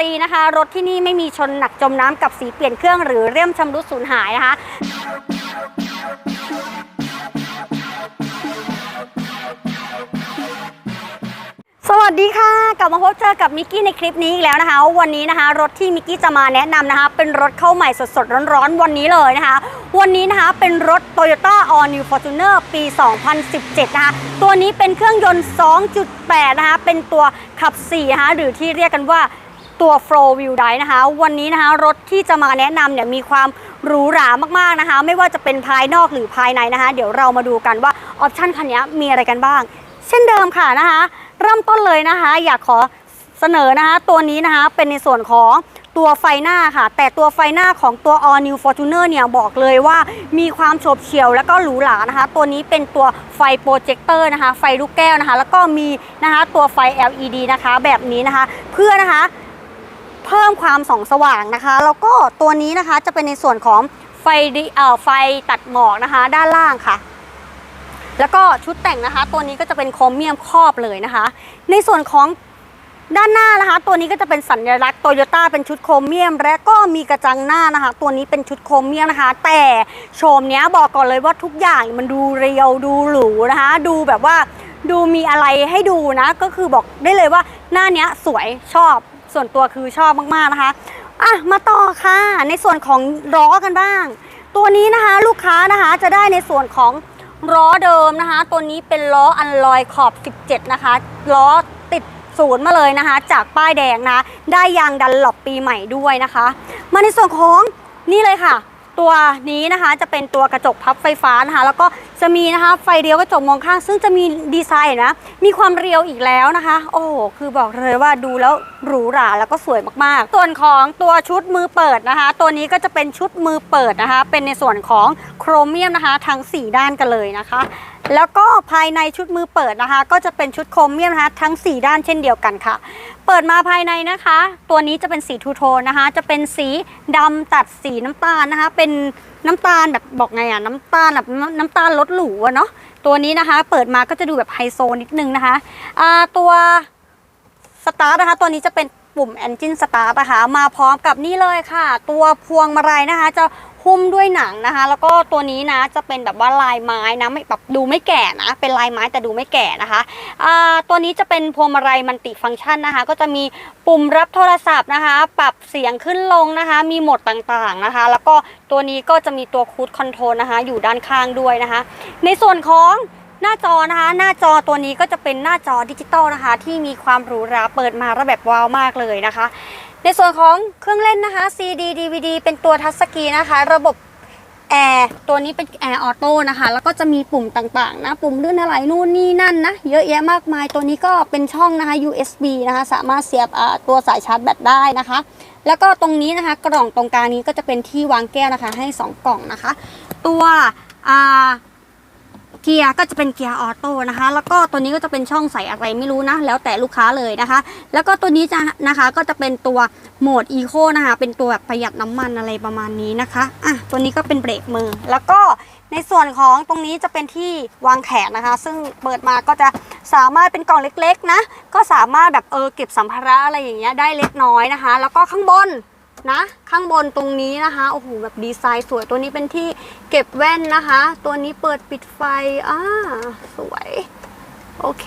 ตี นะคะ รถที่นี่ไม่มีชนหนักจมน้ำกับสีเปลี่ยนเครื่องหรือเรี่มชำรุดสูญหายนะคะ สวัสดีค่ะ กลับมาพบเจอกับมิกกี้ในคลิปนี้อีกแล้วนะคะ วันนี้นะคะ รถที่มิกกี้จะมาแนะนำนะคะ เป็นรถเข้าใหม่สดๆ ร้อนๆ วันนี้เลยนะคะ วันนี้นะคะเป็นรถ Toyota All New Fortuner ปี 2017 นะคะ ตัวนี้เป็นเครื่องยนต์ 2.8 นะคะ เป็นตัวขับ4นะคะหรือที่เรียกกันว่า ตัว Flow Wheel Drive นะคะ วันนี้นะคะรถที่จะมาแนะนำเนี่ยมีความหรูหรามากๆนะคะ ไม่ว่าจะเป็นภายนอกหรือภายในนะคะ เดี๋ยวเรามาดูกันว่าออปชันคันนี้มีอะไรกันบ้าง เช่นเดิมค่ะนะคะ เริ่มต้นเลยนะคะ อยากขอเสนอนะคะ ตัวนี้นะคะเป็นในส่วนของตัวไฟหน้าค่ะ แต่ตัวไฟหน้าของตัว All New Fortuner เนี่ยบอกเลยว่ามีความโฉบเฉี่ยว แล้วก็หรูหรานะคะ ตัวนี้เป็นตัวไฟโปรเจคเตอร์นะคะ ไฟลูกแก้วนะคะ แล้วก็มีนะคะตัวไฟ LED นะคะ แบบนี้นะคะ เพื่อนะคะ มความส่องสว่างนะคะ แล้วก็ตัวนี้นะคะจะเป็นในส่วนของไฟดิเอ่อไฟตัดหมอกนะคะ ด้านล่างค่ะ แล้วก็ชุดแต่งนะคะ ตัวนี้ก็จะเป็นโครเมียมครอบเลยนะคะ ในส่วนของด้านหน้านะคะ ตัวนี้ก็จะเป็นสัญลักษณ์โตโยต้าเป็นชุดโครเมียม และก็มีกระจังหน้านะคะ ตัวนี้เป็นชุดโครเมียมนะคะ แต่โฉมเนี้ยบอกก่อนเลยว่าทุกอย่างมันดูเรียวดูหรูนะคะ ดูแบบว่าดูมีอะไรให้ดูนะ ก็คือบอกได้เลยว่าหน้าเนี้ยสวยชอบ ส่วนตัวคือชอบมากๆนะคะอะมาต่อค่ะ ในส่วนของล้อกันบ้าง ตัวนี้นะคะลูกค้านะคะจะได้ในส่วนของล้อเดิมนะคะ ตัวนี้เป็นล้ออันลอยขอบ 17 นะคะล้อติดศูนย์มาเลยนะคะ จากป้ายแดงนะ ได้ยางดันหลบปีใหม่ด้วยนะคะ มาในส่วนของนี่เลยค่ะ ตัวนี้นะคะจะเป็นตัวกระจกพับไฟฟ้านะคะ แล้วก็จะมีนะคะไฟเลี้ยวกระจกมองข้าง ซึ่งจะมีดีไซน์นะ มีความเรียวอีกแล้วนะคะ โอ้โหคือบอกเลยว่าดูแล้วหรูหราแล้วก็สวยมากๆ ส่วนของตัวชุดมือเปิดนะคะ ตัวนี้ก็จะเป็นชุดมือเปิดนะคะ เป็นในส่วนของโครเมียมนะคะ ทั้ง 4 ด้านกันเลยนะคะ แล้วก็ภายในชุดมือเปิดนะคะ ก็จะเป็นชุดโครเมียมนะคะทั้ง 4 ด้านเช่นเดียวกันค่ะ เปิดมาภายในนะคะ ตัวนี้จะเป็นสีทูโทนนะคะ จะเป็นสีดำตัดสีน้ำตาลนะคะ เป็นน้ำตาลแบบบอกไงอะน้ำตาลแบบน้ำตาลรสหรูอะเนาะตัวนี้นะคะ เปิดมาก็จะดูแบบไฮโซนิดนึงนะคะอ่าตัวสตาร์ทนะคะตัวนี้จะเป็นปุ่ม Engine Start นะคะ มาพร้อมกับนี่เลยค่ะ ตัวพวงมาลัยนะคะ จะ หุ้มด้วยหนังนะคะ แล้วก็ตัวนี้นะจะเป็นแบบว่าลายไม้นะไม่แบบดูไม่แก่นะ เป็นลายไม้แต่ดูไม่แก่นะคะตัวนี้จะเป็นพวงมาลัยมันติฟังก์ชันนะคะ ก็จะมีปุ่มรับโทรศัพท์นะคะ ปรับเสียงขึ้นลงนะคะ มีโหมดต่างๆนะคะ แล้วก็ตัวนี้ก็จะมีตัวคูดคอนโทรลนะคะ อยู่ด้านข้างด้วยนะคะ ในส่วนของหน้าจอนะคะ หน้าจอตัวนี้ก็จะเป็นหน้าจอดิจิตอลนะคะ ที่มีความหรูหราเปิดมาแล้วแบบว้าวมากเลยนะคะ ในส่วนของเครื่องเล่นนะคะ CD DVD เป็นตัวทัชสกรีนะคะ ระบบแอร์ตัวนี้เป็นแอร์ออโต้นะคะ แล้วก็จะมีปุ่มต่างๆ นะ ปุ่มเลื่อนอะไรนู่นนี่นั่นนะ เยอะแยะมากมาย ตัวนี้ก็เป็นช่องนะคะ USB นะคะ สามารถเสียบตัวสายชาร์จแบตได้นะคะ แล้วก็ตรงนี้นะคะ กล่องตรงกลางนี้ก็จะเป็นที่วางแก้วนะคะ ให้ 2 กล่องนะคะ ตัวอ่า เกียร์ก็จะเป็นเกียร์ออโต้นะคะ แล้วก็ตัวนี้ก็จะเป็นช่องใส่อะไรไม่รู้นะ แล้วแต่ลูกค้าเลยนะคะ แล้วก็ตัวนี้จะนะคะก็จะเป็นตัวโหมดอีโคนะคะ เป็นตัวแบบประหยัดน้ำมันอะไรประมาณนี้นะคะ อะ ตัวนี้ก็เป็นเบรกมือ แล้วก็ในส่วนของตรงนี้จะเป็นที่วางแขนนะคะ ซึ่งเปิดมาก็จะสามารถเป็นกล่องเล็กๆนะ ก็สามารถแบบเออเก็บสัมภาระอะไรอย่างเงี้ยได้เล็กน้อยนะคะ แล้วก็ข้างบน นะ ข้างบนตรงนี้นะคะโอ้โหแบบดีไซน์สวยตัวนี้เป็นที่เก็บแว่นนะคะ ตัวนี้เปิดปิดไฟอ่าสวยโอเค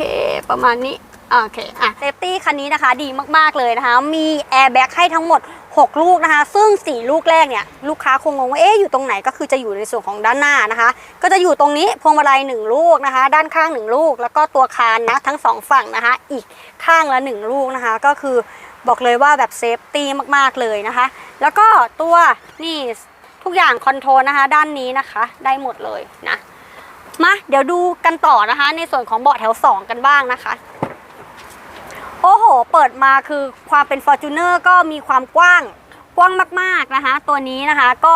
ประมาณนี้โอเคอะเซฟตี้คันนี้นะคะดีมากๆเลยนะคะ มีแอร์แบ็กให้ทั้งหมด 6 ลูกนะคะ ซึ่ง 4 ลูกแรกเนี่ย ลูกค้าคงงงว่าเอ๊ะอยู่ตรงไหนก็คือจะอยู่ในส่วนของด้านหน้านะคะ ก็จะอยู่ตรงนี้พวงมาลัย 1 ลูกนะคะ ด้านข้าง 1 ลูก แล้วก็ตัวคานนะทั้งสองฝั่งนะคะ อีกข้างละ 1 ลูกนะคะ ก็คือ บอกเลยว่าแบบเซฟตี้มากๆเลยนะคะ แล้วก็ตัวนี่ทุกอย่างคอนโทรลนะคะ ด้านนี้นะคะได้หมดเลยนะมาเดี๋ยวดูกันต่อนะคะ ในส่วนของเบาะแถว 2 กันบ้างนะคะ โอ้โห เปิดมาคือความเป็น f o r t u n e r ก็มีความกว้างกว้างมากๆนะคะ ตัวนี้นะคะก็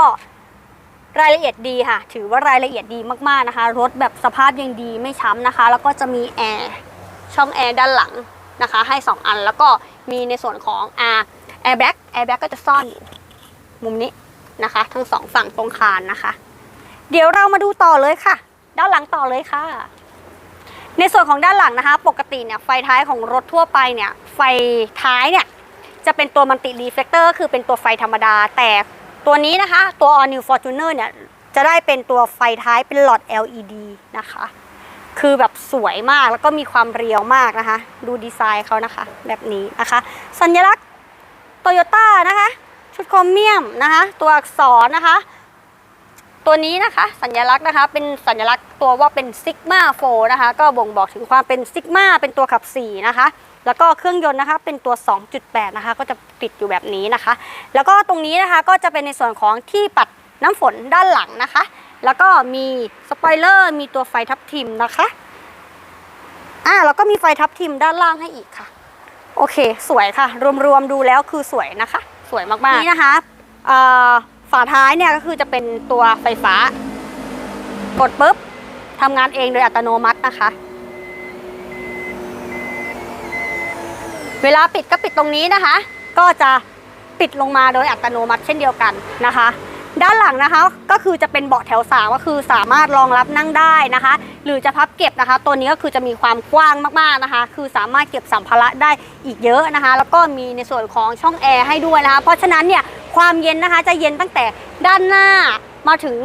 รายละเอียดดีค่ะ ถือว่ารายละเอียดดีมากๆนะคะ รถแบบสภาพยังดีไม่ช้ำนะคะ แล้วก็จะมีแอร์ช่องแอร์ด้านหลังนะคะ ให้ 2 อันแล้วก็ มีในส่วนของอ่าแอร์แบ็กแอร์แบ็กก็จะซ่อนอยู่มุมนี้นะคะ ทั้งสองฝั่งตรงคานนะคะ เดี๋ยวเรามาดูต่อเลยค่ะ ด้านหลังต่อเลยค่ะ ในส่วนของด้านหลังนะคะ ปกติเนี่ยไฟท้ายของรถทั่วไปเนี่ยไฟท้ายเนี่ยจะเป็นตัวมันติรีเฟกเตอร์ก็คือเป็นตัวไฟธรรมดา แต่ตัวนี้นะคะ ตัว All New Fortuner เนี่ยจะได้เป็นตัวไฟท้ายเป็นหลอด LED นะคะ คือแบบสวยมากแล้วก็มีความเรียวมากนะคะ ดูดีไซน์เขานะคะ แบบนี้นะคะ สัญลักษณ์โตโยต้านะคะ ชุดโครเมียมนะคะ ตัวอักษรนะคะ ตัวนี้นะคะ สัญลักษณ์นะคะ เป็นสัญลักษณ์ตัวว่าเป็นซิกมาโฟนะคะ ก็บ่งบอกถึงความเป็นซิกมาเป็นตัวขับ4นะคะแล้วก็เครื่องยนต์นะคะเป็นตัว 2.8 นะคะ ก็จะติดอยู่แบบนี้นะคะ แล้วก็ตรงนี้นะคะก็จะเป็นในส่วนของที่ปัดน้ำฝนด้านหลังนะคะ แล้วก็มีสปอยเลอร์มีตัวไฟทับทิมนะคะอ่าแล้วก็มีไฟทับทิมด้านล่างให้อีกค่ะ โอเค สวยค่ะ รวมๆดูแล้วคือสวยนะคะ สวยมากๆนี่นะคะเอ่อฝาท้ายเนี่ยก็คือจะเป็นตัวไฟฟ้า กดปุ๊บทำงานเองโดยอัตโนมัตินะคะ เวลาปิดก็ปิดตรงนี้นะคะ ก็จะปิดลงมาโดยอัตโนมัติเช่นเดียวกันนะคะ ด้านหลังนะคะก็คือจะเป็นเบาะแถวสามก็คือสามารถรองรับนั่งได้นะคะ หรือจะพับเก็บนะคะ ตัวนี้ก็คือจะมีความกว้างมากๆนะคะ คือสามารถเก็บสัมภาระได้อีกเยอะนะคะ แล้วก็มีในส่วนของช่องแอร์ให้ด้วยนะคะ เพราะฉะนั้นเนี่ยความเย็นนะคะจะเย็นตั้งแต่ด้านหน้ามาถึง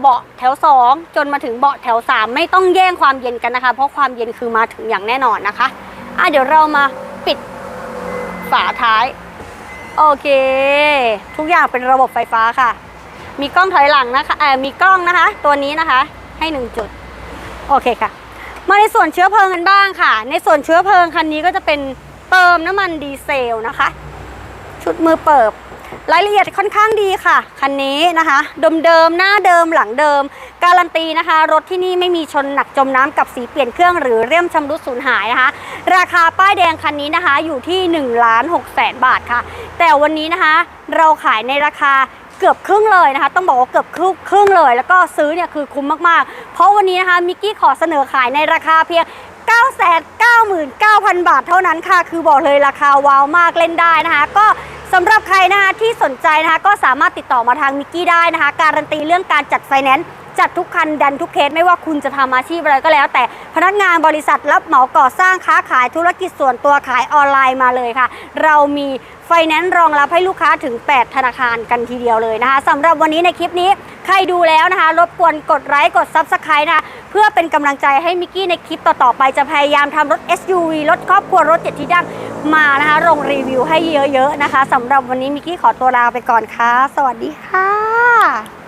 เบาะแถว 2 จนมาถึงเบาะแถว 3 ไม่ต้องแย่งความเย็นกันนะคะ เพราะความเย็นคือมาถึงอย่างแน่นอนนะคะอะเดี๋ยวเรามาปิดฝาท้าย โอเค ทุกอย่างเป็นระบบไฟฟ้าค่ะ มีกล้องถอยหลังนะคะเออมีกล้องนะคะ ตัวนี้นะคะ ให้หนึ่งจุด โอเคค่ะ มาในส่วนเชื้อเพลิงกันบ้างค่ะ ในส่วนเชื้อเพลิงคันนี้ก็จะเป็นเติมน้ำมันดีเซลนะคะ ชุดมือเปิบ รายละเอียดค่อนข้างดีค่ะคันนี้นะคะเดิมๆหน้าเดิมหลังเดิม การันตีนะคะ รถที่นี่ไม่มีชนหนักจมน้ำกับสีเปลี่ยนเครื่องหรือเรี่ยมชำรุดสูญหายนะคะ ราคาป้ายแดงคันนี้นะคะอยู่ที่1ล้าน6แสนบาทค่ะ แต่วันนี้นะคะเราขายในราคาเกือบครึ่งเลยนะคะ ต้องบอกว่าเกือบครึ่งครึ่งเลย แล้วก็ซื้อเนี่ยคือคุ้มมากๆ เพราะวันนี้นะคะมิกกี้ขอเสนอขายในราคาเพียง999,000 บาทเท่านั้นค่ะ คือบอกเลยราคาว้าวมากเล่นได้นะคะ ก็ สำหรับใครนะคะที่สนใจนะคะก็สามารถติดต่อมาทางมิกกี้ได้นะคะ การันตีเรื่องการจัดไฟแนนซ์ จัดทุกคันดันทุกเคสไม่ว่าคุณจะทำอาชีพอะไรก็แล้ว แต่พนักงานบริษัทรับเหมาก่อสร้างค้าขายธุรกิจส่วนตัวขายออนไลน์มาเลยค่ะ เรามีไฟแนนซ์รองรับให้ลูกค้าถึง 8 ธนาคารกันทีเดียวเลยนะคะสำหรับวันนี้ในคลิปนี้ใครดูแล้วนะคะ รบกวนกดไลค์กด Subscribe นะคะเพื่อเป็นกำลังใจให้มิกกี้ในคลิปต่อ ๆ ไปจะพยายามทำรถ SUV รถครอบครัวรถเจ็ดที่ดังมานะคะลงรีวิวให้เยอะ ๆ นะคะสำหรับวันนี้มิกกี้ขอตัวลาไปก่อนค่ะ สวัสดีค่ะ